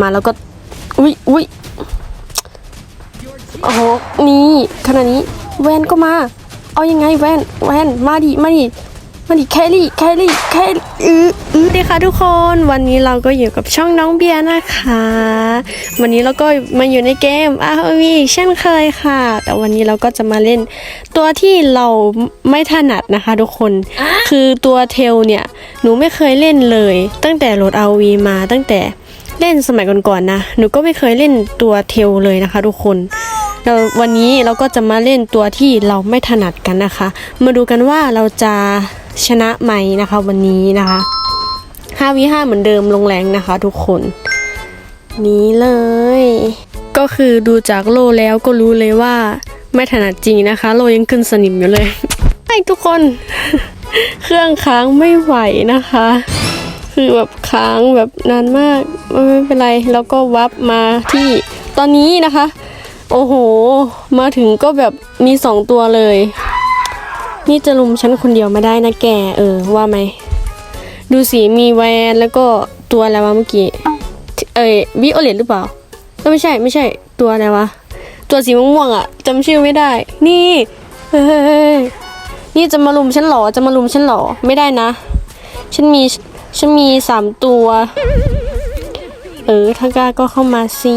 มาแล้วก็ อุ้ยอุ้ยโอ้โห นี่ขณะนี้แวนก็มา เอายังไงแวนแวนมาดิ มาดิ มาดิแคลรี่ แคลรี่ แคลรี่อืออือดีค่ะทุกคน วันนี้เราก็อยู่กับช่องน้องเบียร์นะคะ วันนี้เราก็มาอยู่ในเกม ROV เช่นเคยค่ะ แต่วันนี้เราก็จะมาเล่น ตัวที่เราไม่ถนัดนะคะทุกคน คือตัวเทลเนี่ย หนูไม่เคยเล่นเลย ตั้งแต่โหลด ROV มาตั้งแต่ เล่นสมัยก่อนๆนะ หนูก็ไม่เคยเล่นตัวเทลเลยนะคะ ทุกคนเราวันนี้เราก็จะมาเล่นตัวที่เราไม่ถนัดกันนะคะ มาดูกันว่าเราจะชนะไหมนะคะวันนี้นะคะ5วิ5เหมือนเดิมลงแรงนะคะ ทุกคน นี้เลย ก็คือดูจากโลแล้วก็รู้เลยว่าไม่ถนัดจริงนะคะ โลยังขึ้นสนิมอยู่เลย ให้ทุกคน เครื่องค้างไม่ไหวนะคะ คือแบบค้างแบบนานมากไม่เป็นไร แล้วก็วับมาที่ตอนนี้นะคะ โอ้โห มาถึงก็แบบมีสองตัวเลย นี่จะลุมฉันคนเดียวไม่ได้นะแก เออว่าไหม ดูสิมีแวนแล้วก็ตัวอะไรวะเมื่อกี้ เอ้ยวิโอเลตหรือเปล่าเอ้ยไม่ใช่ไม่ใช่ตัวอะไรวะ ตัวสีม่วงๆอะจำชื่อไม่ได้ นี่เฮ้ยนี่จะมาลุมฉันหรอจะมาลุมฉันหรอไม่ได้นะ ฉันมี ฉันมีสามตัว เออถ้ากล้าก็เข้ามาสิ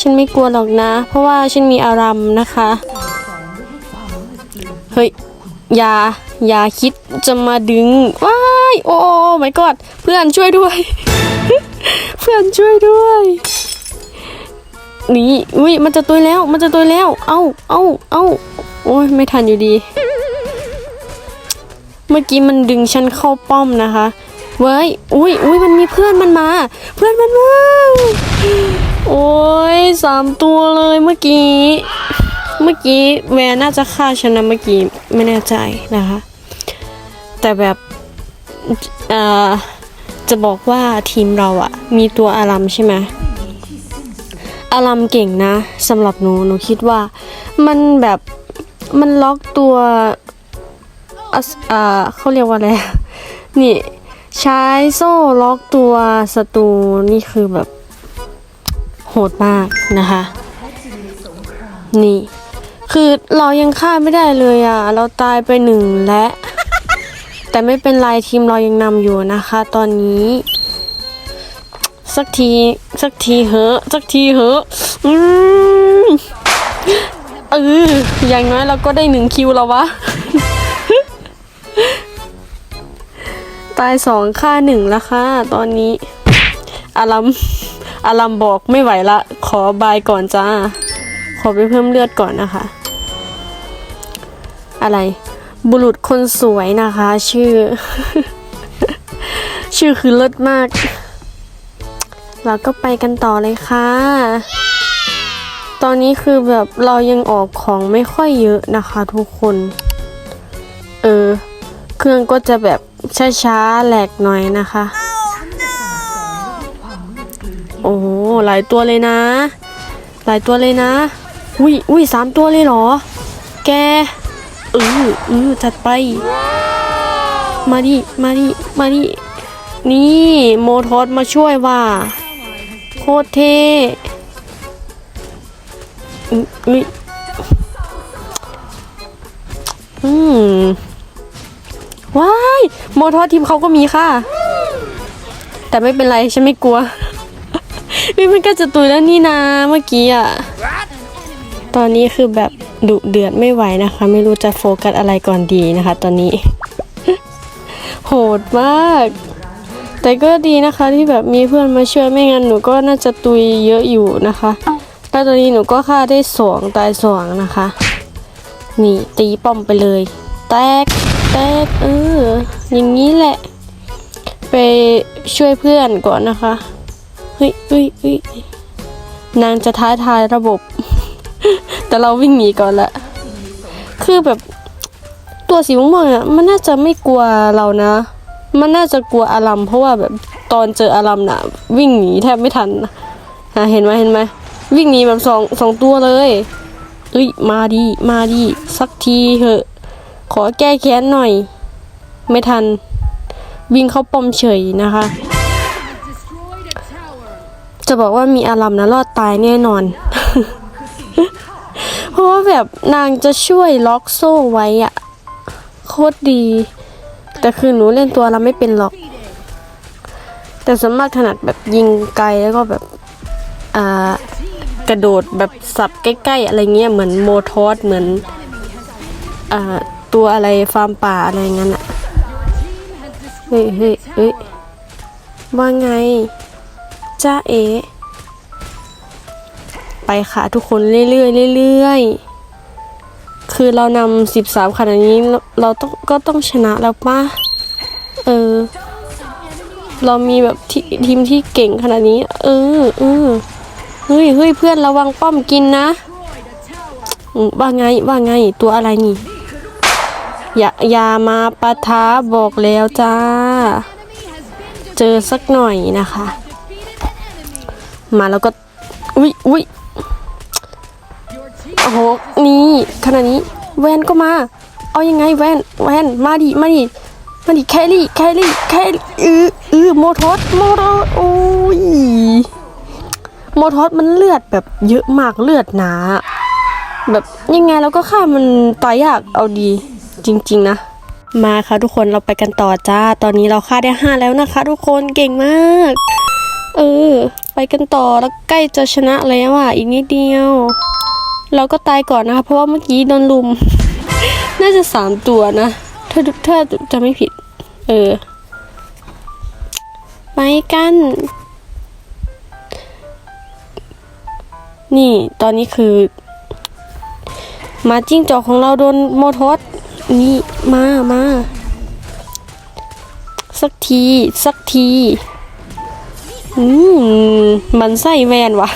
ฉันไม่กลัวหรอกนะ เพราะว่าฉันมีอารัมนะคะ เฮ้ย อย่า อย่าคิดจะมาดึง ว้าย โอ้ไม่กอดเพื่อนช่วยด้วย เพื่อนช่วยด้วยนี่อุ้ยมันจะตุยแล้ว มันจะตุยแล้ว เอ้า เอ้า เอ้า โอ้ยไม่ทันอยู่ดี เมื่อกี้มันดึงฉันเข้าป้อมนะคะ เว้ย อุ้ยอุ้ยมันมีเพื่อนมันมา เพื่อนมันมา โอ้ยสามตัวเลยเมื่อกี้ เมื่อกี้แวร์น่าจะฆ่าฉันนะเมื่อกี้ไม่แน่ใจนะคะ แต่แบบเอ่อจะบอกว่าทีมเราอะมีตัวอารัมใช่ไหมอารัมเก่งนะสำหรับหนูหนูคิดว่า มันแบบมันล็อกตัว อะอ่าเขาเรียกว่าอะไร นี่ใช้โซ่ล็อกตัวศัตรูนี่คือแบบ โหดมากนะคะ นี่ คือเรายังฆ่าไม่ได้เลยอะ เราตายไปหนึ่งและ แต่ไม่เป็นไรทีมเรายังนำอยู่นะคะ ตอนนี้ สักที สักทีเหอะ สักทีเหอะอืมเอออย่างน้อยเราก็ได้หนึ่งคิวแล้ววะ ตายสองฆ่าหนึ่งล้วค่ะตอนนี้อารัมอารัมบอกไม่ไหวละ ขอบายก่อนจ้า ขอไปเพิ่มเลือดก่อนนะคะ อะไร บุรุษคนสวยนะคะ ชื่อ ชื่อคือเลิศมาก เราก็ไปกันต่อเลยค่ะ ตอนนี้คือแบบเรายังออกของไม่ค่อยเยอะนะคะทุกคน เออ เครื่องก็จะแบบ ช้าๆแหลกหน่อยนะคะ โอ้โหหลายตัวเลยนะ หลายตัวเลยนะ อุ้ยอุ้ยสามตัวเลยเหรอ แกเออเออจัดไป มาดิ มาดิ มาดิ นี่โมทอสมาช่วยว่าโคตรเท่อืม ว้ายโมทอทีมเขาก็มีค่ะ แต่ไม่เป็นไรฉันไม่กลัวนี่มันก็จะตุยแล้วนี่นาเมื่อกี้อะ ตอนนี้คือแบบดุเดือดไม่ไหวนะคะ ไม่รู้จะโฟกัสอะไรก่อนดีนะคะ ตอนนี้ โหดมาก แต่ก็ดีนะคะที่แบบมีเพื่อนมาช่วยไม่งั้นหนูก็น่าจะตุยเยอะอยู่นะคะแล้วตอนนี้หนูก็ฆ่าได้สองตายสองนะคะ นี่ตีป้อมไปเลย แตก แตกเอออย่างนี้แหละ ไปช่วยเพื่อนก่อนนะคะเฮ้ยเฮ้ยเฮ้ยนางจะท้าทายระบบ แต่เราวิ่งหนีก่อนละคือแบบตัวสีม่วงอะมันน่าจะไม่กลัวเรานะ มันน่าจะกลัวอารัมเพราะว่าแบบตอนเจออารัมน่ะ วิ่งหนีแทบไม่ทันนะอะเห็นไหมเห็นไหมวิ่งหนีแบบสองสองตัวเลยเอ้ยมาดีมาดีสักทีเหอะ ขอแก้แค้นหน่อย ไม่ทัน วิ่งเข้าปอมเฉยนะคะ จะบอกว่ามีอารมณ์นะรอดตายแน่นอน เพราะว่าแบบนางจะช่วยล็อกโซ่ไว้อะโคตรดี แต่คือหนูเล่นตัวเราไม่เป็นหรอก แต่ส่วนมากถนัดแบบยิงไกลแล้วก็แบบอ่ากระโดดแบบสับใกล้ ๆ อะไรเงี้ยเหมือนโมทอสเหมือนอ่า ตัวอะไรฟาร์มป่าอะไรงั้นอะเฮ้ยเฮ้ยเฮ้ยว่าไงจ้าเอ ไปค่ะทุกคนเรื่อยๆเรื่อยๆคือเรานำสิบสามขนาดนี้เราต้องก็ต้องชนะแล้วป่ะเออ เรามีแบบทีทีมที่เก่งขนาดนี้ เออเออเฮ้ยเฮ้ยเพื่อนระวังป้อมกินนะว่าไงว่าไงตัวอะไรนี่ อย่าอย่ามาปะทะบอกแล้วจ้า เจอสักหน่อยนะคะ มาแล้วก็ อุ้ยอุ้ยโอ้โห นี่ขนาดนี้แวนก็มา เอายังไงแวนแวนมาดิ มาดิ มาดิ แครี่ แครี่ แครี่อืออือโมทอสโมทอสโอ้ย โมทอสมันเลือดแบบเยอะมากเลือดหนา แบบยังไงเราก็ฆ่ามันตายยากเอาดี จริง ๆ นะ มาค่ะทุกคนเราไปกันต่อจ้า ตอนนี้เราฆ่าได้ห้าแล้วนะคะ ทุกคนเก่งมาก เออ ไปกันต่อแล้วใกล้จะชนะแล้วอะอีกนิดเดียว เราก็ตายก่อนนะคะ เพราะว่าเมื่อกี้โดนลุม น่าจะสามตัวนะถ้าถ้าจะไม่ผิด เออ ไปกันนี่ตอนนี้คือ มาจิ้งจอกของเราโดนโมทอส นี่มามาสักที สักที อืม มันไส้แวนวะ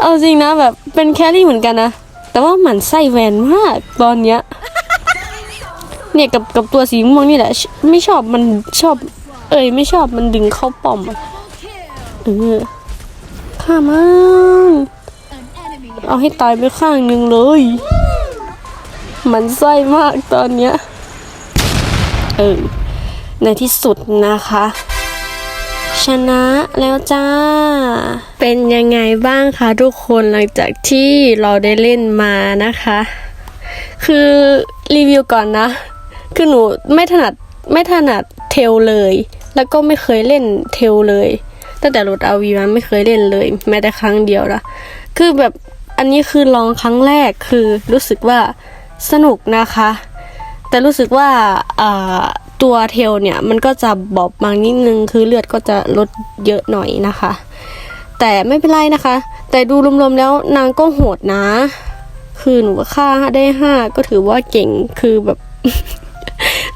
เอาจริงนะแบบเป็นแครี่เหมือนกันนะ แต่ว่ามันไส้แวนมากตอนเนี้ย เนี่ยกับกับตัวสีม่วงนี่แหละ ไม่ชอบมันชอบ เอ้ยไม่ชอบมันดึงเข้าป้อมอะเออข้ามันเอาให้ตายไปข้างหนึ่งเลย มันไส้มากตอนเนี้ย เออ ในที่สุดนะคะ ชนะแล้วจ้า เป็นยังไงบ้างคะทุกคนหลังจากที่เราได้เล่นมานะคะ คือรีวิวก่อนนะ คือหนูไม่ถนัดไม่ถนัดเทลเลย แล้วก็ไม่เคยเล่นเทลเลยตั้งแต่โหลดอาวีมาไม่เคยเล่นเลย แม้แต่ครั้งเดียวนะ คือแบบอันนี้คือลองครั้งแรกคือรู้สึกว่า สนุกนะคะ แต่รู้สึกว่าตัวเทลเนี่ยมันก็จะบอบบางนิดนึงคือเลือดก็จะลดเยอะหน่อยนะคะ แต่ไม่เป็นไรนะคะ แต่ดูรวมๆแล้วนางก็โหดนะ คือหนูฆ่าได้ห้าก็ถือว่าเก่งคือแบบ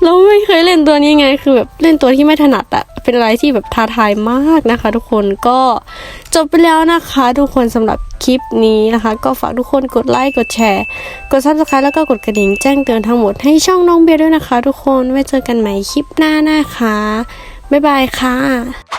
เราไม่เคยเล่นตัวนี้ไง คือแบบเล่นตัวที่ไม่ถนัดอะเป็นอะไรที่แบบท้าทายมากนะคะ ทุกคนก็จบไปแล้วนะคะ ทุกคนสำหรับคลิปนี้นะคะ ก็ฝากทุกคนกดไลค์กดแชร์ กด subscribe แล้วก็กดกระดิ่งแจ้งเตือนทั้งหมดให้ช่องน้องเบียร์ด้วยนะคะ ทุกคนไว้เจอกันใหม่คลิปหน้านะคะบ๊ายบายค่ะ